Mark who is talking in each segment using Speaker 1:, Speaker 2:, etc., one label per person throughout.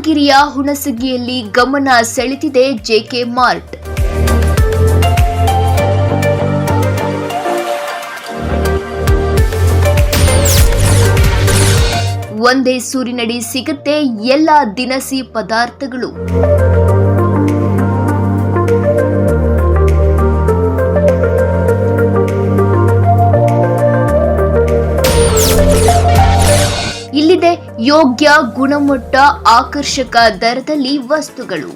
Speaker 1: ಯಾದಗಿರಿಯ ಹುಣಸಗಿಯಲ್ಲಿ ಗಮನ ಸೆಳೆದಿದೆ JK mart. ಒಂದೇ ಸೂರಿನಡಿ ಸಿಗುತ್ತೆ ಎಲ್ಲ ದಿನಸಿ ಪದಾರ್ಥಗಳು. ಯೋಗ್ಯ ಗುಣಮಟ್ಟ ಆಕರ್ಷಕ ದರದಲ್ಲಿ ವಸ್ತುಗಳು.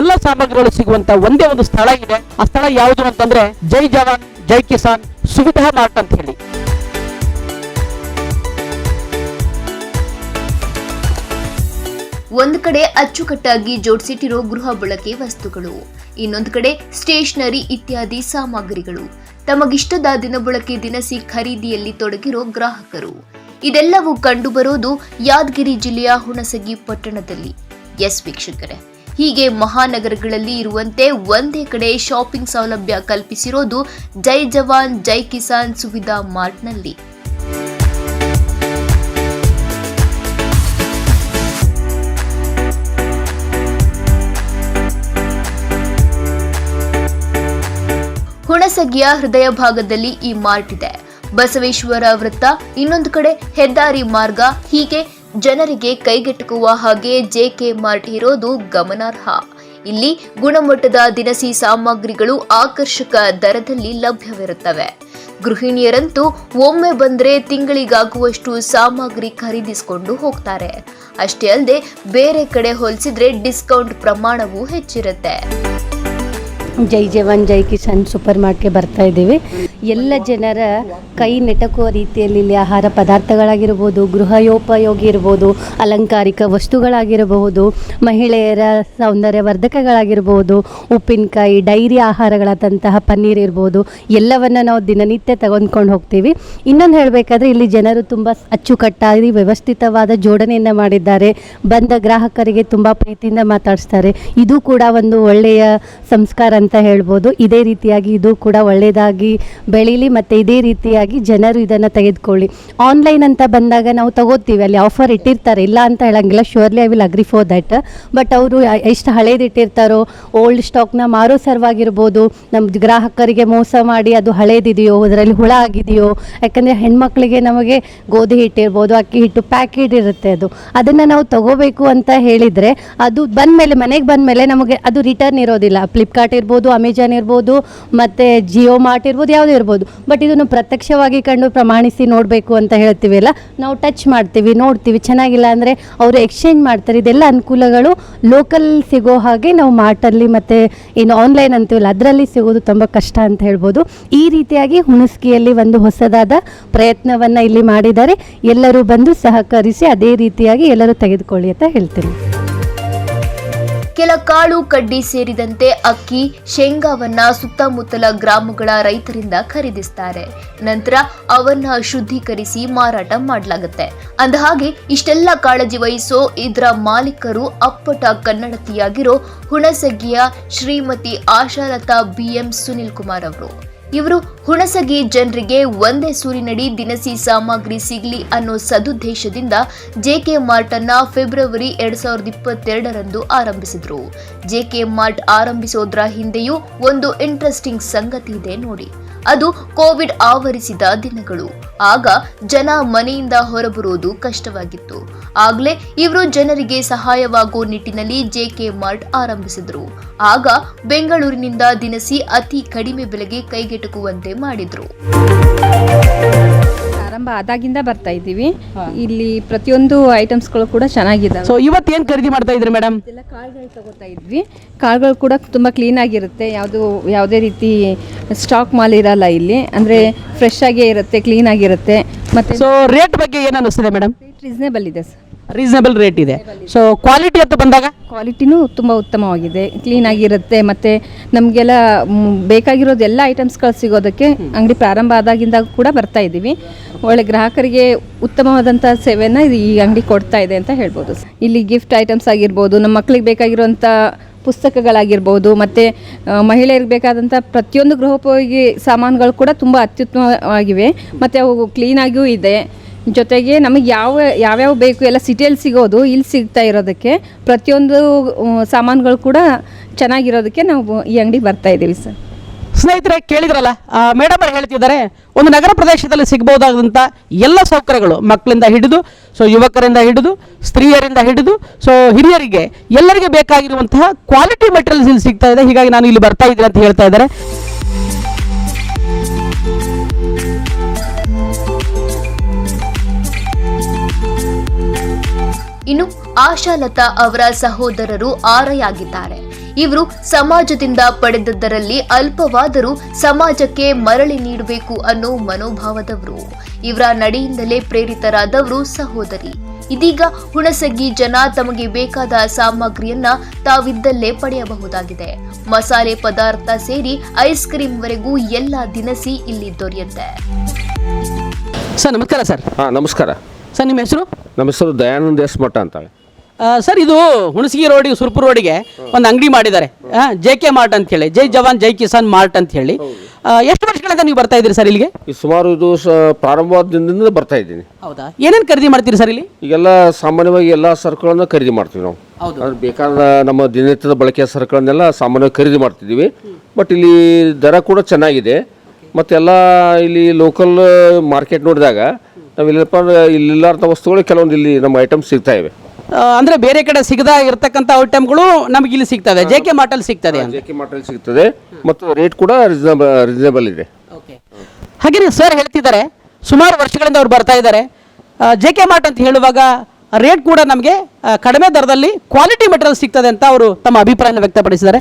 Speaker 2: ಎಲ್ಲ ಸಾಮಗ್ರಿಗಳು ಸಿಗುವಂತ ಒಂದೇ ಒಂದು ಸ್ಥಳ ಇದೆ. ಆ ಸ್ಥಳ ಯಾವುದು ಅಂತಂದ್ರೆ ಜೈ ಜವಾನ್ ಜೈ ಕಿಸಾನ್ ಸುವಿಧಾ ಮಾರ್ಟ್ ಅಂತ ಹೇಳಿ.
Speaker 1: ಒಂದು ಕಡೆ ಅಚ್ಚುಕಟ್ಟಾಗಿ ಜೋಡಿಸಿಟ್ಟಿರೋ ಗೃಹ ಬಳಕೆ ವಸ್ತುಗಳು. ಇನ್ನೊಂದು ಕಡೆ ಸ್ಟೇಷನರಿ ಇತ್ಯಾದಿ ಸಾಮಗ್ರಿಗಳು. ತಮಗಿಷ್ಟದ ದಿನಬಳಕೆ ದಿನಸಿ ಖರೀದಿಯಲ್ಲಿ ತೊಡಗಿರೋ ಗ್ರಾಹಕರು. ಇದೆಲ್ಲವೂ ಕಂಡುಬರೋದು ಯಾದಗಿರಿ ಜಿಲ್ಲೆಯ ಹುಣಸಗಿ ಪಟ್ಟಣದಲ್ಲಿ. ಎಸ್ ವೀಕ್ಷಕರೇ, ಹೀಗೆ ಮಹಾನಗರಗಳಲ್ಲಿ ಇರುವಂತೆ ಒಂದೇ ಕಡೆ ಶಾಪಿಂಗ್ ಸೌಲಭ್ಯ ಕಲ್ಪಿಸಿರೋದು ಜೈ ಜವಾನ್, ಜೈ ಕಿಸಾನ್ ಸುವಿಧಾ ಮಾರ್ಟ್ನಲ್ಲಿ. ಹುಣಸಗಿಯ ಹೃದಯ ಭಾಗದಲ್ಲಿ ಈ ಮಾರ್ಟ್ ಇದೆ. ಬಸವೇಶ್ವರ ವೃತ್ತ ಇನ್ನೊಂದು ಕಡೆ ಹೆದ್ದಾರಿ ಮಾರ್ಗ. ಹೀಗೆ ಜನರಿಗೆ ಕೈಗೆಟುಕುವ ಹಾಗೆ ಜೆಕೆ ಮಾರ್ಟ್ ಇರೋದು ಗಮನಾರ್ಹ. ಇಲ್ಲಿ ಗುಣಮಟ್ಟದ ದಿನಸಿ ಸಾಮಗ್ರಿಗಳು ಆಕರ್ಷಕ ದರದಲ್ಲಿ ಲಭ್ಯವಿರುತ್ತವೆ. ಗೃಹಿಣಿಯರಂತೂ ಒಮ್ಮೆ ಬಂದ್ರೆ ತಿಂಗಳಿಗಾಗುವಷ್ಟು ಸಾಮಗ್ರಿ ಖರೀದಿಸಿಕೊಂಡು ಹೋಗ್ತಾರೆ. ಅಷ್ಟೇ ಅಲ್ಲದೆ ಬೇರೆ ಕಡೆ ಹೋಲಿಸಿದ್ರೆ ಡಿಸ್ಕೌಂಟ್ ಪ್ರಮಾಣವೂ ಹೆಚ್ಚಿರುತ್ತೆ.
Speaker 3: ಜೈ ಜವಾನ್ ಜೈ ಕಿಸಾನ್ ಸೂಪರ್ ಮಾರ್ಟ್ಗೆ ಬರ್ತಾ ಇದ್ದೀವಿ ಎಲ್ಲ ಜನರ ಕೈ ನೆಟಕುವ ರೀತಿಯಲ್ಲಿ ಇಲ್ಲಿ ಆಹಾರ ಪದಾರ್ಥಗಳಾಗಿರ್ಬೋದು, ಗೃಹೋಪಯೋಗಿ ಇರ್ಬೋದು, ಅಲಂಕಾರಿಕ ವಸ್ತುಗಳಾಗಿರಬಹುದು, ಮಹಿಳೆಯರ ಸೌಂದರ್ಯವರ್ಧಕಗಳಾಗಿರ್ಬೋದು, ಉಪ್ಪಿನಕಾಯಿ, ಡೈರಿ ಆಹಾರಗಳಾದಂತಹ ಪನ್ನೀರ್ ಇರ್ಬೋದು, ಎಲ್ಲವನ್ನು ನಾವು ದಿನನಿತ್ಯ ತಗೊಂಡ್ಕೊಂಡು ಹೋಗ್ತೀವಿ. ಇನ್ನೊಂದು ಹೇಳಬೇಕಾದ್ರೆ ಇಲ್ಲಿ ಜನರು ತುಂಬ ಅಚ್ಚುಕಟ್ಟಾಗಿ ವ್ಯವಸ್ಥಿತವಾದ ಜೋಡಣೆಯನ್ನು ಮಾಡಿದ್ದಾರೆ. ಬಂದ ಗ್ರಾಹಕರಿಗೆ ತುಂಬ ಪ್ರೀತಿಯಿಂದ ಮಾತಾಡಿಸ್ತಾರೆ. ಇದು ಕೂಡ ಒಂದು ಒಳ್ಳೆಯ ಸಂಸ್ಕಾರ ಅಂತ ಹೇಳ್ಬೋದು. ಇದೇ ರೀತಿಯಾಗಿ ಇದು ಕೂಡ ಒಳ್ಳೆಯದಾಗಿ ಬೆಳೀಲಿ ಮತ್ತು ಇದೇ ರೀತಿಯಾಗಿ ಜನರು ಇದನ್ನು ತೆಗೆದುಕೊಳ್ಳಿ. ಆನ್ಲೈನ್ ಅಂತ ಬಂದಾಗ ನಾವು ತಗೋತೀವಿ, ಅಲ್ಲಿ ಆಫರ್ ಇಟ್ಟಿರ್ತಾರೆ. ಇಲ್ಲ ಅಂತ ಹೇಳಂಗಿಲ್ಲ surely I will agree for that but ಅವರು ಎಷ್ಟು ಹಳೇದು ಇಟ್ಟಿರ್ತಾರೋ ಓಲ್ಡ್ ಸ್ಟಾಕ್ನ ಮಾರೋ ಸರ್ವಾಗಿರ್ಬೋದು. ನಮ್ಮ ಗ್ರಾಹಕರಿಗೆ ಮೋಸ ಮಾಡಿ ಅದು ಹಳೇದಿದೆಯೋ, ಅದರಲ್ಲಿ ಹುಳ ಆಗಿದೆಯೋ, ಯಾಕಂದರೆ ಹೆಣ್ಮಕ್ಳಿಗೆ ನಮಗೆ ಗೋಧಿ ಹಿಟ್ಟಿರ್ಬೋದು, ಅಕ್ಕಿ ಹಿಟ್ಟು ಪ್ಯಾಕೆಟ್ ಇರುತ್ತೆ ಅದು. ಅದನ್ನು ನಾವು ತಗೋಬೇಕು ಅಂತ ಹೇಳಿದರೆ, ಅದು ಬಂದಮೇಲೆ, ಮನೆಗೆ ಬಂದಮೇಲೆ ನಮಗೆ ಅದು ರಿಟರ್ನ್ ಇರೋದಿಲ್ಲ. ಫ್ಲಿಪ್ಕಾರ್ಟ್ ಇರ್ಬೋದು ಅಮೆಜಾನ್ ಇರ್ಬೋದು, ಮತ್ತು ಜಿಯೋ ಮಾರ್ಟ್ ಇರ್ಬೋದು, ಯಾವುದೇ ಇರ್ಬೋದು. ಬಟ್ ಇದನ್ನು ಪ್ರತ್ಯಕ್ಷವಾಗಿ ಕಂಡು ಪ್ರಮಾಣಿಸಿ ನೋಡಬೇಕು ಅಂತ ಹೇಳ್ತೀವಲ್ಲ ನಾವು ಟಚ್ ಮಾಡ್ತೀವಿ, ನೋಡ್ತೀವಿ, ಚೆನ್ನಾಗಿಲ್ಲ ಅಂದರೆ ಅವರು ಎಕ್ಸ್ಚೇಂಜ್ ಮಾಡ್ತಾರೆ. ಇದೆಲ್ಲ ಅನುಕೂಲಗಳು ಲೋಕಲ್ ಸಿಗೋ ಹಾಗೆ ನಾವು ಮಾರ್ಟಲ್ಲಿ ಮತ್ತು ಏನು ಆನ್ಲೈನ್ ಅಂತೀವಲ್ಲ, ಅದರಲ್ಲಿ ಸಿಗೋದು ತುಂಬ ಕಷ್ಟ ಅಂತ ಹೇಳ್ಬೋದು. ಈ ರೀತಿಯಾಗಿ ಹುಣಸ್ಕಿಯಲ್ಲಿ ಒಂದು ಹೊಸದಾದ ಪ್ರಯತ್ನವನ್ನು ಇಲ್ಲಿ ಮಾಡಿದ್ದಾರೆ. ಎಲ್ಲರೂ ಬಂದು ಸಹಕರಿಸಿ ಅದೇ ರೀತಿಯಾಗಿ ಎಲ್ಲರೂ ತೆಗೆದುಕೊಳ್ಳಿ ಅಂತ ಹೇಳ್ತೀನಿ.
Speaker 1: ಕೆಲ ಕಾಳು ಕಡ್ಡಿ ಸೇರಿದಂತೆ ಅಕ್ಕಿ, ಶೇಂಗಾವನ್ನ ಸುತ್ತಮುತ್ತಲ ಗ್ರಾಮಗಳ ರೈತರಿಂದ ಖರೀದಿಸ್ತಾರೆ. ನಂತರ ಅವನ್ನ ಶುದ್ಧೀಕರಿಸಿ ಮಾರಾಟ ಮಾಡಲಾಗುತ್ತೆ. ಅಂದಹಾಗೆ, ಇಷ್ಟೆಲ್ಲ ಕಾಳಜಿ ವಹಿಸೋ ಇದರ ಮಾಲೀಕರು ಅಪ್ಪಟ ಕನ್ನಡತಿಯಾಗಿರೋ ಹುಣಸಗಿಯ ಶ್ರೀಮತಿ ಆಶಾಲತಾ ಬಿಎಂ ಸುನಿಲ್ ಕುಮಾರ್ ಅವರು. ಇವರು ಹುಣಸಗಿ ಜನರಿಗೆ ಒಂದೇ ಸೂರಿನಡಿ ದಿನಸಿ ಸಾಮಗ್ರಿ ಸಿಗಲಿ ಅನ್ನೋ ಸದುದ್ದೇಶದಿಂದ ಜೆಕೆ ಮಾರ್ಟ್ ಅನ್ನ ಫೆಬ್ರವರಿ ಎರಡ್ ಸಾವಿರದ ಇಪ್ಪತ್ತೆರಡರಂದು ಆರಂಭಿಸಿದ್ರು. ಜೆಕೆ ಮಾರ್ಟ್ ಆರಂಭಿಸೋದ್ರ ಹಿಂದೆಯೂ ಒಂದು ಇಂಟ್ರೆಸ್ಟಿಂಗ್ ಸಂಗತಿ ಇದೆ ನೋಡಿ. ಅದು ಕೋವಿಡ್ ಆವರಿಸಿದ ದಿನಗಳು. ಆಗ ಜನ ಮನೆಯಿಂದ ಹೊರಬರುವುದು ಕಷ್ಟವಾಗಿತ್ತು. ಆಗ್ಲೇ ಇವರು ಜನರಿಗೆ ಸಹಾಯವಾಗುವ ನಿಟ್ಟಿನಲ್ಲಿ ಜೆಕೆ ಮಾರ್ಟ್ ಆರಂಭಿಸಿದ್ರು. ಆಗ ಬೆಂಗಳೂರಿನಿಂದ ದಿನಸಿ ಅತಿ ಕಡಿಮೆ ಬೆಲೆಗೆ ಕೈಗೆಟುಕುವಂತೆ ಮಾಡಿದ್ರು.
Speaker 4: ಪ್ರಾರಂಭ ಆದಾಗಿಂದ ಬರ್ತಾ ಇದ್ದೀವಿ. ಇಲ್ಲಿ ಪ್ರತಿಯೊಂದು ಐಟಮ್ಸ್ಗಳು ಕೂಡ ಚೆನ್ನಾಗಿದೆ
Speaker 2: ಸೊ ಇವತ್ತೇನ್ ಖರೀದಿ ಮಾಡ್ತಾ ಇದ್ರಿ ಮೇಡಮ್
Speaker 4: ಎಲ್ಲ ಕಾಳುಗಳು ತಗೋತಾ ಇದ್ವಿ. ಕಾಳುಗಳು ಕೂಡ ತುಂಬಾ ಕ್ಲೀನ್ ಆಗಿರುತ್ತೆ. ಯಾವುದು ಯಾವುದೇ ರೀತಿ ಸ್ಟಾಕ್ ಮಾಲ್ ಇರಲ್ಲ ಇಲ್ಲಿ. ಅಂದ್ರೆ ಫ್ರೆಶ್ ಆಗೇ ಇರುತ್ತೆ ಕ್ಲೀನ್ ಆಗಿರುತ್ತೆ. ಮತ್ತೆ
Speaker 2: ಸೊ ರೇಟ್ ಬಗ್ಗೆ ಏನ್ ಅನಿಸ್ತಿದೆ ಮೇಡಮ್
Speaker 4: ರೀಸನೇಬಲ್ ಇದೆ ಸರ್
Speaker 2: ರೀಸನಬಲ್ ರೇಟ್ ಇದೆ. ಸೊ ಕ್ವಾಲಿಟಿ ಅಂತ ಬಂದಾಗ?
Speaker 4: ಕ್ವಾಲಿಟಿನೂ ತುಂಬ ಉತ್ತಮವಾಗಿದೆ. ಕ್ಲೀನ್ ಆಗಿರುತ್ತೆ ಮತ್ತು ನಮಗೆಲ್ಲ ಬೇಕಾಗಿರೋದು ಎಲ್ಲ ಐಟಮ್ಸ್ಗಳು ಸಿಗೋದಕ್ಕೆ ಅಂಗಡಿ ಪ್ರಾರಂಭ ಆದಾಗಿಂದ ಕೂಡ ಬರ್ತಾ ಇದ್ದೀವಿ. ಒಳ್ಳೆ ಗ್ರಾಹಕರಿಗೆ ಉತ್ತಮವಾದಂಥ ಸೇವೆಯನ್ನು ಈ ಅಂಗಡಿ ಕೊಡ್ತಾ ಇದೆ ಅಂತ ಹೇಳ್ಬೋದು. ಇಲ್ಲಿ ಗಿಫ್ಟ್ ಐಟಮ್ಸ್ ಆಗಿರ್ಬೋದು, ನಮ್ಮ ಮಕ್ಕಳಿಗೆ ಬೇಕಾಗಿರುವಂಥ ಪುಸ್ತಕಗಳಾಗಿರ್ಬೋದು, ಮತ್ತು ಮಹಿಳೆಯರಿಗೆ ಬೇಕಾದಂಥ ಪ್ರತಿಯೊಂದು ಗೃಹೋಪಯೋಗಿ ಸಾಮಾನುಗಳು ಕೂಡ ತುಂಬ ಅತ್ಯುತ್ತಮವಾಗಿವೆ. ಮತ್ತು ಅವು ಕ್ಲೀನಾಗಿಯೂ ಇದೆ. ಜೊತೆಗೆ ನಮಗೆ ಯಾವ, ಯಾವ್ಯಾವ ಬೇಕು ಎಲ್ಲ ಸಿಟಿಯಲ್ಲಿ ಸಿಗೋದು, ಇಲ್ಲಿ ಸಿಗ್ತಾ ಇರೋದಕ್ಕೆ ಪ್ರತಿಯೊಂದು ಸಾಮಾನುಗಳು ಕೂಡ ಚೆನ್ನಾಗಿರೋದಕ್ಕೆ ನಾವು ಈ ಅಂಗಡಿಗೆ ಬರ್ತಾ ಇದ್ದೀವಿ ಸರ್.
Speaker 2: ಸ್ನೇಹಿತರೆ, ಕೇಳಿದ್ರಲ್ಲ ಮೇಡಮ್ ಅವರು ಹೇಳ್ತಿದ್ದಾರೆ, ಒಂದು ನಗರ ಪ್ರದೇಶದಲ್ಲಿ ಸಿಗಬಹುದಾದಂಥ ಎಲ್ಲ ಸೌಕರ್ಯಗಳು ಮಕ್ಕಳಿಂದ ಹಿಡಿದು ಸೊ ಯುವಕರಿಂದ ಹಿಡಿದು, ಸ್ತ್ರೀಯರಿಂದ ಹಿಡಿದು ಸೊ ಹಿರಿಯರಿಗೆ, ಎಲ್ಲರಿಗೆ ಬೇಕಾಗಿರುವಂತಹ ಕ್ವಾಲಿಟಿ ಮೆಟೀರಿಯಲ್ಸ್ ಇಲ್ಲಿ ಸಿಗ್ತಾ ಇದೆ. ಹೀಗಾಗಿ ನಾನು ಇಲ್ಲಿ ಬರ್ತಾ ಇದ್ದೀನಿ ಅಂತ ಹೇಳ್ತಾ ಇದ್ದಾರೆ.
Speaker 1: ಇನ್ನು ಆಶಾಲತಾ ಅವರ ಸಹೋದರರು ಆರೆಯಾಗಿದ್ದಾರೆ. ಇವರು ಸಮಾಜದಿಂದ ಪಡೆದದ್ದರಲ್ಲಿ ಅಲ್ಪವಾದರೂ ಸಮಾಜಕ್ಕೆ ಮರಳಿ ನೀಡಬೇಕು ಅನ್ನೋ ಮನೋಭಾವದವರು. ಇವರ ನಡೆಯಿಂದಲೇ ಪ್ರೇರಿತರಾದವರು ಸಹೋದರಿ. ಇದೀಗ ಹುಣಸಗಿ ಜನ ತಮಗೆ ಬೇಕಾದ ಸಾಮಗ್ರಿಯನ್ನ ತಾವಿದ್ದಲ್ಲೇ ಪಡೆಯಬಹುದಾಗಿದೆ. ಮಸಾಲೆ ಪದಾರ್ಥ ಸೇರಿ ಐಸ್ ಕ್ರೀಮ್ ವರೆಗೂ ಎಲ್ಲ ದಿನಸಿ ಇಲ್ಲಿ ದೊರೆಯುತ್ತೆ.
Speaker 2: ಸರ್ ನಮಸ್ಕಾರ ಸರ್.
Speaker 5: ಹಾಂ ನಮಸ್ಕಾರ.
Speaker 2: ಸರ್ ನಿಮ್ಮ ಹೆಸರು?
Speaker 5: ನಮ್ಮ ಹೆಸರು ದಯಾನಂದ ಎಸ್ ಮಠ ಅಂತ.
Speaker 2: ಆ, ಸರ್ ಇದು ಹುಣಸಗಿ ರೋಡಿಗೆ ಸುರ್ಪುರ್ ರೋಡಿಗೆ ಒಂದು ಅಂಗಡಿ ಮಾಡಿದ್ದಾರೆ. ಜೆ ಕೆ ಮಾರ್ಟ್ ಅಂತ ಹೇಳಿ. ಜೈ ಜವಾನ್ ಜೈ ಕಿಸಾನ್ ಮಾರ್ಟ್ ಅಂತ ಹೇಳಿ. ಆ, ಎಷ್ಟು ವರ್ಷಗಳಿಂದ ನೀವು ಬರ್ತಾ ಇದ್ದೀರಿ ಸರ್ ಇಲ್ಲಿಗೆ?
Speaker 5: ಈ ಸುಮಾರು ಇದು ಸ ಪ್ರಾರಂಭವಾದ ಬರ್ತಾ ಇದ್ದೀನಿ.
Speaker 2: ಹೌದಾ? ಏನೇನು ಖರೀದಿ ಮಾಡ್ತೀರಿ ಸರ್ ಇಲ್ಲಿ?
Speaker 5: ಈಗೆಲ್ಲ ಸಾಮಾನ್ಯವಾಗಿ ಎಲ್ಲ ಸರಕುಗಳನ್ನು ಖರೀದಿ ಮಾಡ್ತೀವಿ ನಾವು.
Speaker 2: ಹೌದು.
Speaker 5: ಅಂದ್ರೆ ಬೇಕಾದ ನಮ್ಮ ದಿನನಿತ್ಯದ ಬಳಕೆಯ ಸರಕುಗಳನ್ನೆಲ್ಲ ಸಾಮಾನ್ಯವಾಗಿ ಖರೀದಿ ಮಾಡ್ತಿದ್ದೀವಿ. ಬಟ್ ಇಲ್ಲಿ ದರ ಕೂಡ ಚೆನ್ನಾಗಿದೆ. ಮತ್ತೆಲ್ಲ ಇಲ್ಲಿ ಲೋಕಲ್ ಮಾರ್ಕೆಟ್ ನೋಡಿದಾಗ ನಾವು ಇಲ್ಲಪ್ಪ ಅಂದ್ರೆ ಇಲ್ಲಿಲ್ಲಾರ್ದ ವಸ್ತುಗಳು ಕೆಲವೊಂದು ಇಲ್ಲಿ ನಮ್ಮ ಐಟಮ್ಸ್ ಸಿಗ್ತಾ ಇವೆ.
Speaker 2: ಅಂದರೆ ಅಂದ್ರೆ ಬೇರೆ ಕಡೆ ಸಿಗದ ಇರತಕ್ಕಂಥ ಐಟಮ್ಗಳು ನಮಗೆ ಇಲ್ಲಿ ಸಿಗ್ತದೆ. ಜೆ ಕೆ ಮಾರ್ಟಲ್ಲಿ ಸಿಗ್ತದೆ ಅಂತ.
Speaker 5: ಜೆ ಕೆ ಮಾರ್ಟಲ್ಲಿ ಸಿಗ್ತದೆ. ಮತ್ತು ರೇಟ್ ಕೂಡ ರೀಸನಬಲ್ ರೀಸನೇಬಲ್ ಇದೆ.
Speaker 2: ಹಾಗೆ ಸರ್ ಹೇಳ್ತಿದ್ದಾರೆ ಸುಮಾರು ವರ್ಷಗಳಿಂದ ಅವ್ರು ಬರ್ತಾ ಇದ್ದಾರೆ. ಜೆ ಕೆ ಮಾರ್ಟ್ ಅಂತ ಹೇಳುವಾಗ ರೇಟ್ ಕೂಡ ನಮಗೆ ಕಡಿಮೆ ದರದಲ್ಲಿ ಕ್ವಾಲಿಟಿ ಮೆಟೀರಿಯಲ್ ಸಿಗ್ತದೆ ಅಂತ ಅವರು ತಮ್ಮ ಅಭಿಪ್ರಾಯನ ವ್ಯಕ್ತಪಡಿಸಿದ್ದಾರೆ.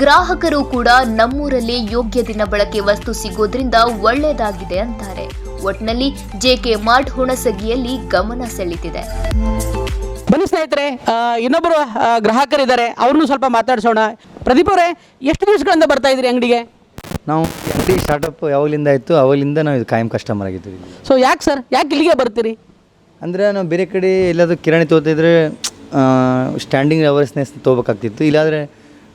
Speaker 1: ಗ್ರಾಹಕರು ಕೂಡ ನಮ್ಮೂರಲ್ಲಿ ಯೋಗ್ಯ ದಿನ ಬಳಕೆ ವಸ್ತು ಸಿಗೋದ್ರಿಂದ ಒಳ್ಳೆಯದಾಗಿದೆ ಅಂತಾರೆ. ಒಟ್ನಲ್ಲಿ ಜೆಕೆ ಮಾರ್ಟ್ ಹುಣಸಗಿಯಲ್ಲಿ ಗಮನ ಸೆಳೀತಿದೆ
Speaker 2: ಬನ್ನಿ ಸ್ನೇಹಿತರೆ ಇನ್ನೊಬ್ಬರು ಗ್ರಾಹಕರಿದ್ದಾರೆ. ಅವ್ರನ್ನೂ ಸ್ವಲ್ಪ ಮಾತಾಡ್ಸೋಣ. ಪ್ರದೀಪ್ ಅವರೇ ಎಷ್ಟು ದಿವಸಗಳಿಂದ ಬರ್ತಾ ಇದ್ರಿ ಅಂಗಡಿಗೆ?
Speaker 6: ನಾವು ಅಂಗಡಿ ಸ್ಟಾರ್ಟಪ್ ಯಾವಾಗಲಿಂದ ಇತ್ತು ಅವಾಗಲಿಂದ ನಾವು ಇದು ಕಾಯಂ ಕಸ್ಟಮರ್ ಆಗಿದ್ದೀವಿ.
Speaker 2: ಸೊ ಯಾಕೆ ಸರ್ ಯಾಕೆ ಇಲ್ಲಿಗೆ ಬರ್ತೀರಿ?
Speaker 6: ಅಂದರೆ ನಾವು ಬೇರೆ ಕಡೆ ಎಲ್ಲಾದರೂ ಕಿರಾಣಿ ತೋತಿದ್ರೆ ಸ್ಟ್ಯಾಂಡಿಂಗ್ ಅವರ್ಸ್ನೆಸ್ ತೊಗೋಬೇಕಾಗ್ತಿತ್ತು. ಇಲ್ಲಾದರೆ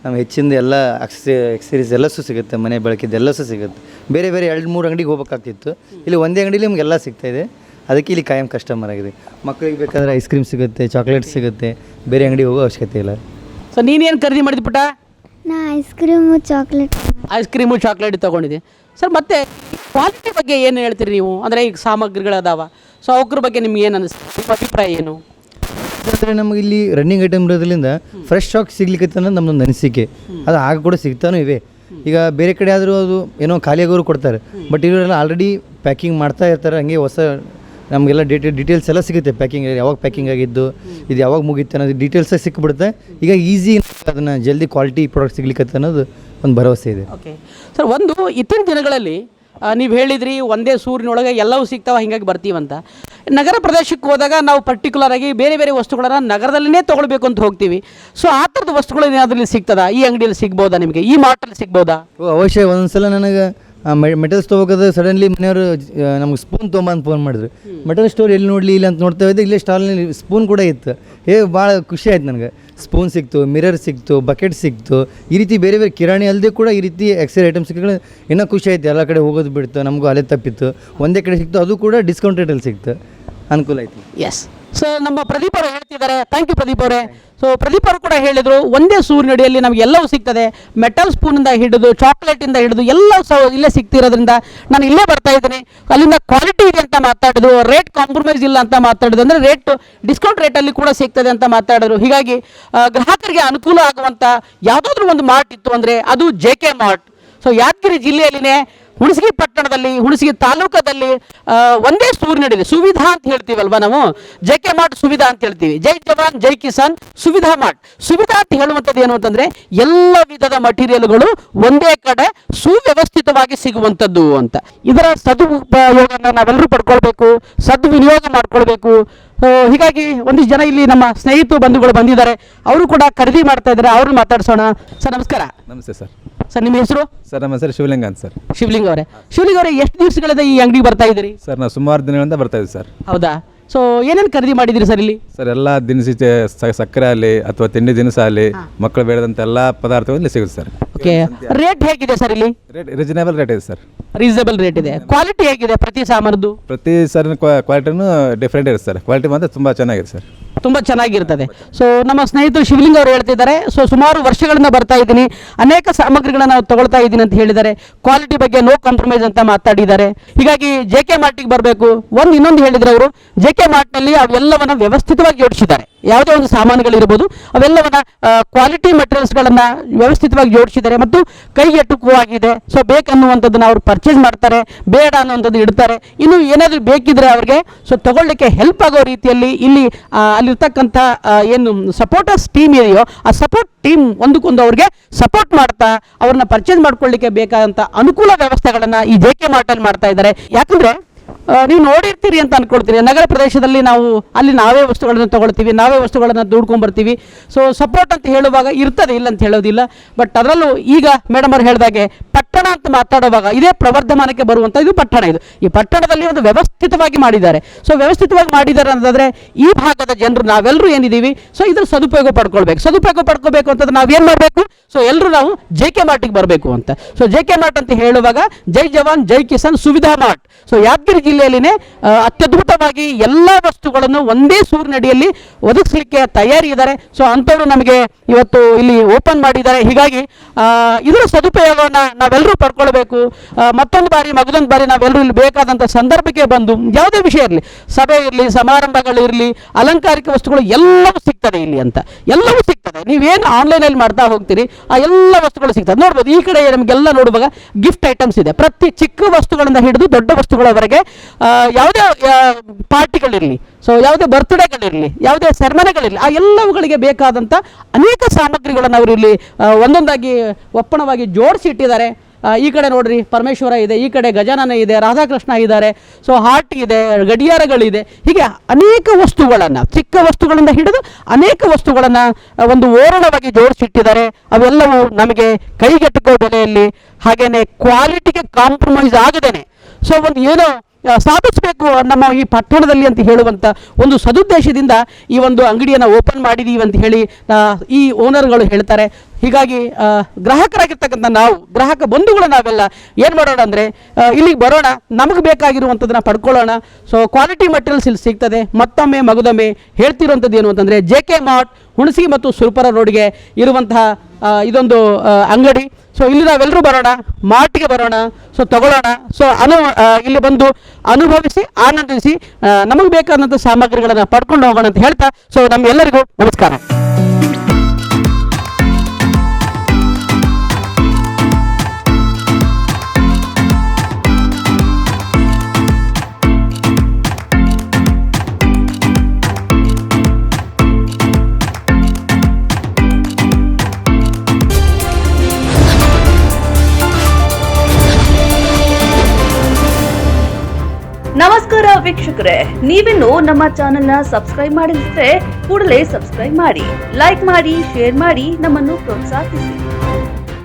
Speaker 6: ನಾವು ಹೆಚ್ಚಿಂದ ಎಲ್ಲ ಅಕ್ಸೆ ಎಕ್ಸರೀಸ್ ಎಲ್ಲಸು ಸಿಗುತ್ತೆ ಮನೆ ಬಳಕೆದು ಎಲ್ಲ ಸಿಗುತ್ತೆ. ಬೇರೆ ಬೇರೆ ಎರಡು ಮೂರು ಅಂಗಡಿಗೆ ಹೋಗ್ಬೇಕಾಗ್ತಿತ್ತು. ಇಲ್ಲಿ ಒಂದೇ ಅಂಗಡಿಲಿ ಎಲ್ಲ ಸಿಗ್ತಾಯಿದೆ ಅದಕ್ಕೆ ಇಲ್ಲಿ ಕಾಯಂ ಕಸ್ಟಮರ್ ಆಗಿದೆ. ಮಕ್ಕಳಿಗೆ ಬೇಕಾದ್ರೆ ಐಸ್ ಕ್ರೀಮ್ ಸಿಗುತ್ತೆ ಚಾಕ್ಲೇಟ್ ಸಿಗುತ್ತೆ. ಬೇರೆ ಅಂಗಡಿ ಹೋಗೋ ಅವಶ್ಯಕತೆ ಇಲ್ಲ.
Speaker 2: ಸೊ ನೀನೇನು ಖರೀದಿ ಮಾಡಿದ ಪುಟ್ಟ?
Speaker 7: ನಾ ice cream chocolate
Speaker 2: ice cream chocolate ತೊಗೊಂಡಿದ್ದೆ. ಸರ್ ಮತ್ತೆ ಕ್ವಾಲಿಟಿ ಬಗ್ಗೆ ಏನು ಹೇಳ್ತೀರಿ ನೀವು? ಅಂದರೆ ಈಗ ಸಾಮಗ್ರಿಗಳದಾವ ಸೊ ಅವ್ರ ಬಗ್ಗೆ ನಿಮ್ಗೆ ಏನು ಅನಿಸ್ತು ನಿಮ್ಮ ಅಭಿಪ್ರಾಯ ಏನು?
Speaker 6: ಅಂದರೆ ನಮಗೆ ಇಲ್ಲಿ ರನ್ನಿಂಗ್ ಐಟಮ್ ಇರೋದ್ರಿಂದ ಫ್ರೆಶ್ ಶಾಕ್ ಸಿಗ್ಲಿಕ್ಕೆ ಅನ್ನೋದು ಅನಿಸಿಕೆ. ಅದು ಆಗ ಕೂಡ ಸಿಗ್ತಾನೂ ಇವೆ. ಈಗ ಬೇರೆ ಕಡೆ ಆದರೂ ಅದು ಏನೋ ಖಾಲಿಯಾಗೋರು ಕೊಡ್ತಾರೆ. ಬಟ್ ಇವರೆಲ್ಲ ಆಲ್ರೆಡಿ ಪ್ಯಾಕಿಂಗ್ ಮಾಡ್ತಾ ಇರ್ತಾರೆ. ಹಂಗೆ ಹೊಸ ನಮಗೆಲ್ಲ ಡೇಟೆ ಡೀಟೇಲ್ಸ್ ಎಲ್ಲ ಸಿಗುತ್ತೆ ಪ್ಯಾಕಿಂಗ್ ಯಾವಾಗ ಪ್ಯಾಕಿಂಗ್ ಆಗಿದ್ದು, ಇದು ಯಾವಾಗ ಮುಗೀತು ಅನ್ನೋದು ಡೀಟೇಲ್ಸ್ ಸಿಕ್ಬಿಡುತ್ತೆ. ಈಗ ಈಸಿ ಅದನ್ನು ಜಲ್ದಿ ಕ್ವಾಲಿಟಿ ಪ್ರಾಡಕ್ಟ್ ಸಿಗ್ಲಿಕ್ಕೆ ಅನ್ನೋದು ಒಂದು ಭರವಸೆ ಇದೆ.
Speaker 2: ಓಕೆ ಸರ್ ಒಂದು ಇತ್ತೀನ ದಿನಗಳಲ್ಲಿ ನೀವು ಹೇಳಿದ್ರಿ ಒಂದೇ ಸೂರಿನೊಳಗೆ ಎಲ್ಲವೂ ಸಿಗ್ತಾವೆ ಹಿಂಗಾಗಿ ಬರ್ತೀವಂತ. ನಗರ ಪ್ರದೇಶಕ್ಕೆ ಹೋದಾಗ ನಾವು ಪರ್ಟಿಕ್ಯುಲರ್ ಆಗಿ ಬೇರೆ ಬೇರೆ ವಸ್ತುಗಳನ್ನ ನಗರದಲ್ಲೇ ತೊಗೊಳ್ಬೇಕು ಅಂತ ಹೋಗ್ತೀವಿ. ಸೊ ಆ ಥರದ ವಸ್ತುಗಳು ಏನಾದ್ರಲ್ಲಿ ಸಿಗ್ತದಾ? ಈ ಅಂಗಡಿಯಲ್ಲಿ ಸಿಗ್ಬೋದಾ ನಿಮಗೆ? ಈ ಮಾರ್ಟಲ್ಲಿ ಸಿಗ್ಬೋದಾ?
Speaker 6: ಅವಶ್ಯ ಒಂದ್ಸಲ ನನಗೆ ಮೆಟಲ್ಸ್ ತೊಗೋಬೇಕಾದ್ರೆ ಸಡನ್ಲಿ ಮನೆಯವರು ನಮ್ಗೆ ಸ್ಪೂನ್ ತೊಗೊಂಬಂದು ಫೋನ್ ಮಾಡಿದ್ರು. ಮೆಟಲ್ ಸ್ಟೋರ್ ಎಲ್ಲಿ ನೋಡಲಿ ಇಲ್ಲ ಅಂತ ನೋಡ್ತಾ ಇದ್ದೆ ಇಲ್ಲೇ ಸ್ಟಾಲ್ನಲ್ಲಿ ಸ್ಪೂನ್ ಕೂಡ ಇತ್ತು. ಏ ಭಾಳ ಖುಷಿ ಆಯ್ತು ನನಗೆ. ಸ್ಪೂನ್ ಸಿಕ್ತು ಮಿರರ್ ಸಿಕ್ತು ಬಕೆಟ್ ಸಿಕ್ತು, ಈ ರೀತಿ ಬೇರೆ ಬೇರೆ ಕಿರಾಣಿ ಅಲ್ಲದೆ ಕೂಡ ಈ ರೀತಿ ಎಕ್ಸೈರ್ ಐಟಮ್ ಸಿಕ್ಕಗಳು ಇನ್ನೂ ಖುಷಿ ಆಯಿತು. ಎಲ್ಲ ಕಡೆ ಹೋಗೋದು ಬಿಡ್ತು, ನಮಗೂ ಅಲೆ ತಪ್ಪಿತ್ತು. ಒಂದೇ ಕಡೆ ಸಿಕ್ತು, ಅದು ಕೂಡ ಡಿಸ್ಕೌಂಟ್ ರೇಟಲ್ಲಿ ಸಿಕ್ತು. ಅನುಕೂಲ ಆಯಿತು.
Speaker 2: ಎಸ್ ಸೊ ನಮ್ಮ ಪ್ರದೀಪ್ ಅವರು ಹೇಳ್ತಿದ್ದಾರೆ. ಥ್ಯಾಂಕ್ ಯು ಪ್ರದೀಪ್ ಅವರೇ. ಸೊ ಪ್ರದೀಪ್ ಅವರು ಕೂಡ ಹೇಳಿದರು, ಒಂದೇ ಸೂರಿನಡಿಯಲ್ಲಿ ನಮಗೆ ಎಲ್ಲವೂ ಸಿಗ್ತದೆ. ಮೆಟಲ್ ಸ್ಪೂನಿಂದ ಹಿಡಿದು ಚಾಕ್ಲೇಟಿಂದ ಹಿಡಿದು ಎಲ್ಲ ಸಹ ಇಲ್ಲೇ ಸಿಗ್ತಿರೋದ್ರಿಂದ ನಾನು ಇಲ್ಲೇ ಬರ್ತಾ ಇದ್ದೀನಿ. ಅಲ್ಲಿಂದ ಕ್ವಾಲಿಟಿ ಇದೆ ಅಂತ ಮಾತಾಡಿದ್ರು. ರೇಟ್ ಕಾಂಪ್ರಮೈಸ್ ಇಲ್ಲ ಅಂತ ಮಾತಾಡಿದ್ರು. ಅಂದರೆ ರೇಟ್ ಡಿಸ್ಕೌಂಟ್ ರೇಟಲ್ಲಿ ಕೂಡ ಸಿಗ್ತದೆ ಅಂತ ಮಾತಾಡಿದ್ರು. ಹೀಗಾಗಿ ಗ್ರಾಹಕರಿಗೆ ಅನುಕೂಲ ಆಗುವಂಥ ಯಾವುದಾದ್ರೂ ಒಂದು ಮಾರ್ಟ್ ಇತ್ತು ಅಂದರೆ ಅದು J K mart so Yadgir ಜಿಲ್ಲೆಯಲ್ಲಿನೇ Hunasagi ಪಟ್ಟಣದಲ್ಲಿ, ಹುಣಸಗಿ ತಾಲೂಕದಲ್ಲಿ ಒಂದೇ ಒಂದೇ ಸೂರಿನಡಿದೆ ಸುವಿಧಾ ಅಂತ ಹೇಳ್ತೀವಲ್ವ ನಾವು? ಜೆ ಕೆ ಮಾರ್ಟ್ ಸುವಿಧಾ ಅಂತ ಹೇಳ್ತೀವಿ. ಜೈ ಜವಾನ್, ಜೈ ಕಿಸಾನ್, ಸುವಿಧಾ ಮಾರ್ಟ್. ಸುವಿಧಾ ಅಂತ ಹೇಳುವಂಥದ್ದು ಏನು ಅಂತಂದ್ರೆ, ಎಲ್ಲ ವಿಧದ ಮಟೀರಿಯಲ್ಗಳು ಒಂದೇ ಕಡೆ ಸುವ್ಯವಸ್ಥಿತವಾಗಿ ಸಿಗುವಂಥದ್ದು ಅಂತ. ಇದರ ಸದುಪಯೋಗನ ನಾವೆಲ್ಲರೂ ಪಡ್ಕೊಳ್ಬೇಕು, ಸದ್ವಿನಿಯೋಗ ಮಾಡ್ಕೊಳ್ಬೇಕು. ಹೀಗಾಗಿ ಒಂದಿಷ್ಟು ಜನ ಇಲ್ಲಿ ನಮ್ಮ ಸ್ನೇಹಿತ ಬಂಧುಗಳು ಬಂದಿದ್ದಾರೆ. ಅವರು ಕೂಡ ಖರೀದಿ ಮಾಡ್ತಾ ಇದ್ದಾರೆ. ಅವ್ರನ್ನ ಮಾತಾಡ್ಸೋಣ. ಸರ್, ನಮಸ್ಕಾರ.
Speaker 8: ನಮಸ್ತೆ ಸರ್.
Speaker 2: ಸರ್ ನಿಮ್ಮ ಹೆಸರು?
Speaker 8: ಸರ್ ನಮ್ಮ ಹೆಸರು ಶಿವಲಿಂಗ ಅಂತ ಸರ್.
Speaker 2: ಶಿವಲಿಂಗ ಅವರೇ. ಶಿವಲಿಂಗ ಅವರೇ ಎಷ್ಟು ದಿವಸಗಳಿಂದ ಈ ಅಂಗಡಿಗೆ ಬರ್ತಾ ಇದ್ದೀರಿ?
Speaker 8: ಸರ್ ನಾವು ಸುಮಾರು ದಿನಗಳಿಂದ ಬರ್ತಾ ಇದ್ದೀವಿ ಸರ್.
Speaker 2: ಹೌದಾ? ಸೊ ಏನೇನು ಖರೀದಿ ಮಾಡಿದ್ದೀರಿ ಸರ್ ಇಲ್ಲಿ?
Speaker 8: ಸರ್ ಎಲ್ಲ ದಿನಸಿ ಚೆ- ಸ- ಸಕ್ಕರೆ ಆಗಲಿ ಅಥವಾ ತಿಂಡಿ ದಿನಸ ಆಗಲಿ ಮಕ್ಕಳು ಬೇಡದಂಥ ಎಲ್ಲ ಪದಾರ್ಥಗಳು ಇಲ್ಲಿ ಸಿಗುತ್ತೆ ಸರ್.
Speaker 2: ಓಕೆ. ರೇಟ್ ಹೇಗಿದೆ ಸರ್ ಇಲ್ಲಿ?
Speaker 8: ರೇಟ್ ರೀಸನೇಬಲ್ ರೇಟ್ ಇದೆ ಸರ್
Speaker 2: ರೀಸನೇಬಲ್ ರೇಟ್ ಇದೆ. ಕ್ವಾಲಿಟಿ ಹೇಗಿದೆ ಪ್ರತಿ ಸಾಮಾನದ್ದು
Speaker 8: ಪ್ರತಿ ಸರ್ ಕ್ವಾಲಿಟಿನೂ ಡಿಫ್ರೆಂಟ್ ಇರುತ್ತೆ ಸರ್ ಕ್ವಾಲಿಟಿ ಮಾತ್ರ ತುಂಬ ಚೆನ್ನಾಗಿದೆ ಸರ್
Speaker 2: ತುಂಬ ಚೆನ್ನಾಗಿರ್ತದೆ. ಸೊ ನಮ್ಮ ಸ್ನೇಹಿತರು ಶಿವಲಿಂಗ ಅವರು ಹೇಳ್ತಿದ್ದಾರೆ. ಸೊ ಸುಮಾರು ವರ್ಷಗಳಿಂದ ಬರ್ತಾ ಇದ್ದೀನಿ. ಅನೇಕ ಸಾಮಗ್ರಿಗಳನ್ನ ನಾವು ತಗೊಳ್ತಾ ಇದ್ದೀನಿ ಅಂತ ಹೇಳಿದ್ದಾರೆ. ಕ್ವಾಲಿಟಿ ಬಗ್ಗೆ ನೋ ಕಾಂಪ್ರಮೈಸ್ ಅಂತ ಮಾತಾಡಿದ್ದಾರೆ. ಹೀಗಾಗಿ ಜೆ ಕೆ ಮಾರ್ಟಿಗೆ ಬರಬೇಕು. ಒಂದು ಇನ್ನೊಂದು ಹೇಳಿದರೆ ಅವರು. ಜೆ ಕೆ ಮಾರ್ಟ್ನಲ್ಲಿ ಅವೆಲ್ಲವನ್ನ ವ್ಯವಸ್ಥಿತವಾಗಿ ಜೋಡಿಸಿದ್ದಾರೆ ಯಾವುದೇ ಒಂದು ಸಾಮಾನುಗಳಿರ್ಬೋದು, ಅವೆಲ್ಲವನ್ನ ಕ್ವಾಲಿಟಿ ಮೆಟೀರಿಯಲ್ಸ್ಗಳನ್ನು ವ್ಯವಸ್ಥಿತವಾಗಿ ಜೋಡಿಸಿದ್ದಾರೆ ಮತ್ತು ಕೈಗೆಟುಕುವಾಗಿದೆ. ಸೊ ಬೇಕನ್ನುವಂಥದ್ದನ್ನು ಅವರು ಪರ್ಚೇಸ್ ಮಾಡ್ತಾರೆ, ಬೇಡ ಅನ್ನುವಂಥದ್ದು ಇಡ್ತಾರೆ. ಇನ್ನು ಏನಾದರೂ ಬೇಕಿದ್ರೆ ಅವ್ರಿಗೆ ಸೊ ತಗೊಳ್ಳಿಕ್ಕೆ ಹೆಲ್ಪ್ ಆಗೋ ರೀತಿಯಲ್ಲಿ ಇಲ್ಲಿ ಅಲ್ಲಿರ್ತಕ್ಕಂಥ ಏನು ಸಪೋರ್ಟರ್ಸ್ ಟೀಮ್ ಇದೆಯೋ, ಆ ಸಪೋರ್ಟ್ ಟೀಮ್ ಒಂದಕ್ಕೊಂದು ಅವ್ರಿಗೆ ಸಪೋರ್ಟ್ ಮಾಡ್ತಾ, ಅವ್ರನ್ನ ಪರ್ಚೇಸ್ ಮಾಡ್ಕೊಳ್ಳಿಕ್ಕೆ ಬೇಕಾದಂಥ ಅನುಕೂಲ ವ್ಯವಸ್ಥೆಗಳನ್ನು ಈ ಜೆ ಕೆ ಮಾರ್ಟಲ್ಲಿ ಮಾಡ್ತಾ ಇದ್ದಾರೆ. ಯಾಕಂದ್ರೆ ನೀವು ನೋಡಿರ್ತೀರಿ ಅಂತ ಅನ್ಕೊಳ್ತೀರಿ. ನಗರ ಪ್ರದೇಶದಲ್ಲಿ ನಾವು ಅಲ್ಲಿ ನಾವೇ ವಸ್ತುಗಳನ್ನು ತೊಗೊಳ್ತೀವಿ, ನಾವೇ ವಸ್ತುಗಳನ್ನು ದುಡ್ಕೊಂಡ್ಬರ್ತೀವಿ. ಸೊ ಸಪೋರ್ಟ್ ಅಂತ ಹೇಳುವಾಗ ಇರ್ತದೆ ಇಲ್ಲ ಅಂತ ಹೇಳೋದಿಲ್ಲ. ಬಟ್ ಅದರಲ್ಲೂ ಈಗ ಮೇಡಮ್ ಅವ್ರು ಹೇಳಿದಾಗೆ ಪಟ್ಟಣ ಅಂತ ಮಾತಾಡುವಾಗ ಇದೇ ಪ್ರವರ್ಧಮಾನಕ್ಕೆ ಬರುವಂಥ ಇದು ಪಟ್ಟಣ ಇದು. ಈ ಪಟ್ಟಣದಲ್ಲಿ ಒಂದು ವ್ಯವಸ್ಥಿತವಾಗಿ ಮಾಡಿದ್ದಾರೆ. ಸೊ ವ್ಯವಸ್ಥಿತವಾಗಿ ಮಾಡಿದ್ದಾರೆ ಅಂತಂದರೆ ಈ ಭಾಗದ ಜನರು ನಾವೆಲ್ಲರೂ ಏನಿದ್ದೀವಿ ಸೊ ಇದ್ರ ಸದುಪಯೋಗ ಪಡ್ಕೊಳ್ಬೇಕು. ಸದುಪಯೋಗ ಪಡ್ಕೋಬೇಕು ಅಂತಂದ್ರೆ ನಾವೇನು ಮಾಡಬೇಕು? ಸೊ ಎಲ್ಲರೂ ನಾವು ಜೆ ಕೆ ಮಾರ್ಟಿಗೆ ಬರಬೇಕು ಅಂತ. ಸೊ ಜೆ ಕೆ ಮಾರ್ಟ್ ಅಂತ ಹೇಳುವಾಗ ಜೈ ಜವಾನ್, ಜೈ ಕಿಸಾನ್, ಸುವಿಧಾ ಮಾರ್ಟ್. ಸೊ ಯಾದಗಿರಿ ಜಿಲ್ಲೆಯಲ್ಲಿನೇ ಅತ್ಯದ್ಭುತವಾಗಿ ಎಲ್ಲ ವಸ್ತುಗಳನ್ನು ಒಂದೇ ಸೂರಿನಡಿಯಲ್ಲಿ ಒದಗಿಸಲಿಕ್ಕೆ ತಯಾರಿ ಇದ್ದಾರೆ. ಸೊ ಅಂಥವ್ರು ನಮಗೆ ಇವತ್ತು ಇಲ್ಲಿ ಓಪನ್ ಮಾಡಿದ್ದಾರೆ. ಹೀಗಾಗಿ ಇದರ ಸದುಪಯೋಗವನ್ನು ನಾವೆಲ್ಲರೂ ಪಡ್ಕೊಳ್ಬೇಕು. ಮತ್ತೊಂದು ಬಾರಿ, ಮಗದೊಂದು ಬಾರಿ ನಾವೆಲ್ಲರೂ ಇಲ್ಲಿ ಬೇಕಾದಂಥ ಸಂದರ್ಭಕ್ಕೆ ಬಂದು, ಯಾವುದೇ ವಿಷಯ ಇರಲಿ, ಸಭೆ ಇರಲಿ ಸಮಾರಂಭಗಳಿರಲಿ ಅಲಂಕಾರಿಕ ವಸ್ತುಗಳು ಎಲ್ಲವೂ ಸಿಗ್ತದೆ ಇಲ್ಲಿ ಅಂತ. ಎಲ್ಲವೂ ಸಿಗ್ತದೆ. ನೀವೇನು ಆನ್ಲೈನಲ್ಲಿ ಮಾಡ್ತಾ ಹೋಗ್ತೀರಿ, ಆ ಎಲ್ಲ ವಸ್ತುಗಳು ಸಿಗ್ತದೆ. ನೋಡ್ಬೋದು, ಈ ಕಡೆ ನಮಗೆಲ್ಲ ನೋಡುವಾಗ ಗಿಫ್ಟ್ ಐಟಮ್ಸ್ ಇದೆ. ಪ್ರತಿ ಚಿಕ್ಕ ವಸ್ತುಗಳಿಂದ ಹಿಡಿದು ದೊಡ್ಡ ವಸ್ತುಗಳವರೆಗೆ ಯಾವುದೇ ಪಾರ್ಟಿಗಳಿರಲಿ, ಸೊ ಯಾವುದೇ ಬರ್ತ್ಡೇಗಳಿರಲಿ ಯಾವುದೇ ಸೆರೆಮನೆಗಳಿರಲಿ ಆ ಎಲ್ಲವುಗಳಿಗೆ ಬೇಕಾದಂಥ ಅನೇಕ ಸಾಮಗ್ರಿಗಳನ್ನು ಅವರು ಇಲ್ಲಿ ಒಂದೊಂದಾಗಿ ಒಪ್ಪಣವಾಗಿ ಜೋಡಿಸಿ ಇಟ್ಟಿದ್ದಾರೆ. ಈ ಕಡೆ ನೋಡ್ರಿ, ಪರಮೇಶ್ವರ ಇದೆ, ಈ ಕಡೆ ಗಜಾನನ ಇದೆ, ರಾಧಾಕೃಷ್ಣ ಇದ್ದಾರೆ, ಸೊ ಹಾರ್ಟ್ ಇದೆ, ಗಡಿಯಾರಗಳಿದೆ. ಹೀಗೆ ಅನೇಕ ವಸ್ತುಗಳನ್ನು, ಚಿಕ್ಕ ವಸ್ತುಗಳಿಂದ ಹಿಡಿದು ಅನೇಕ ವಸ್ತುಗಳನ್ನು ಒಂದು ಓರಣವಾಗಿ ಜೋಡಿಸಿಟ್ಟಿದ್ದಾರೆ ಅವೆಲ್ಲವೂ ನಮಗೆ ಕೈಗೆಟುಕೋ ಬೆಲೆಯಲ್ಲಿ ಹಾಗೆಯೇ ಕ್ವಾಲಿಟಿಗೆ ಕಾಂಪ್ರಮೈಸ್ ಆಗದೇನೆ. ಸೊ ಒಂದು ಏನೋ ಆ, ಸಾಧಿಸಬೇಕು ನಮ್ಮ ಈ ಪಟ್ಟಣದಲ್ಲಿ ಅಂತ ಹೇಳುವಂಥ ಒಂದು ಸದುದ್ದೇಶದಿಂದ ಈ ಒಂದು ಅಂಗಡಿಯನ್ನು ಓಪನ್ ಮಾಡಿದೀವಿ ಅಂತ ಹೇಳಿ ಈ ಓನರ್ಗಳು ಹೇಳ್ತಾರೆ. ಹೀಗಾಗಿ ಗ್ರಾಹಕರಾಗಿರ್ತಕ್ಕಂಥ ನಾವು ಗ್ರಾಹಕ ಬಂಧುಗಳು ನಾವೆಲ್ಲ ಏನು ಮಾಡೋಣ ಅಂದರೆ ಇಲ್ಲಿಗೆ ಬರೋಣ ನಮಗೆ ಬೇಕಾಗಿರುವಂಥದ್ದನ್ನ ಪಡ್ಕೊಳ್ಳೋಣ. ಸೊ ಕ್ವಾಲಿಟಿ ಮಟೀರಿಯಲ್ಸ್ ಇಲ್ಲಿ ಸಿಗ್ತದೆ. ಮತ್ತೊಮ್ಮೆ ಮಗದೊಮ್ಮೆ ಹೇಳ್ತಿರುವಂಥದ್ದು ಏನು ಅಂತಂದರೆ ಜೆ ಕೆ ಮಾರ್ಟ್ ಹುಣಸಿ ಮತ್ತು ಸುರ್ಪರ ರೋಡ್ಗೆ ಇರುವಂತಹ ಇದೊಂದು ಅಂಗಡಿ. ಸೊ ಇಲ್ಲಿ ನಾವೆಲ್ಲರೂ ಬರೋಣ, ಮಾರ್ಟ್ಗೆ ಬರೋಣ ಸೊ ತಗೊಳ್ಳೋಣ. ಸೊ ಅನು ಇಲ್ಲಿ ಬಂದು ಅನುಭವಿಸಿ, ಆನಂದಿಸಿ ನಮಗೆ ಬೇಕಾದಂಥ ಸಾಮಗ್ರಿಗಳನ್ನು ಪಡ್ಕೊಂಡು ಹೋಗೋಣ ಅಂತ ಹೇಳ್ತಾ ಸೊ ನಮ್ಮೆಲ್ಲರಿಗೂ ನಮಸ್ಕಾರ
Speaker 9: ನಮಸ್ಕಾರ. ವೀಕ್ಷಕರೇ, ನೀವಿನ್ನು ನಮ್ಮ ನ ಸಬ್ಸ್ಕ್ರೈಬ್ ಮಾಡಿದ್ರೆ ಕೂಡಲೇ ಸಬ್ಸ್ಕ್ರೈಬ್ ಮಾಡಿ, ಲೈಕ್ ಮಾಡಿ, ಶೇರ್ ಮಾಡಿ ನಮ್ಮನ್ನು ಪ್ರೋತ್ಸಾಹಿಸಿ.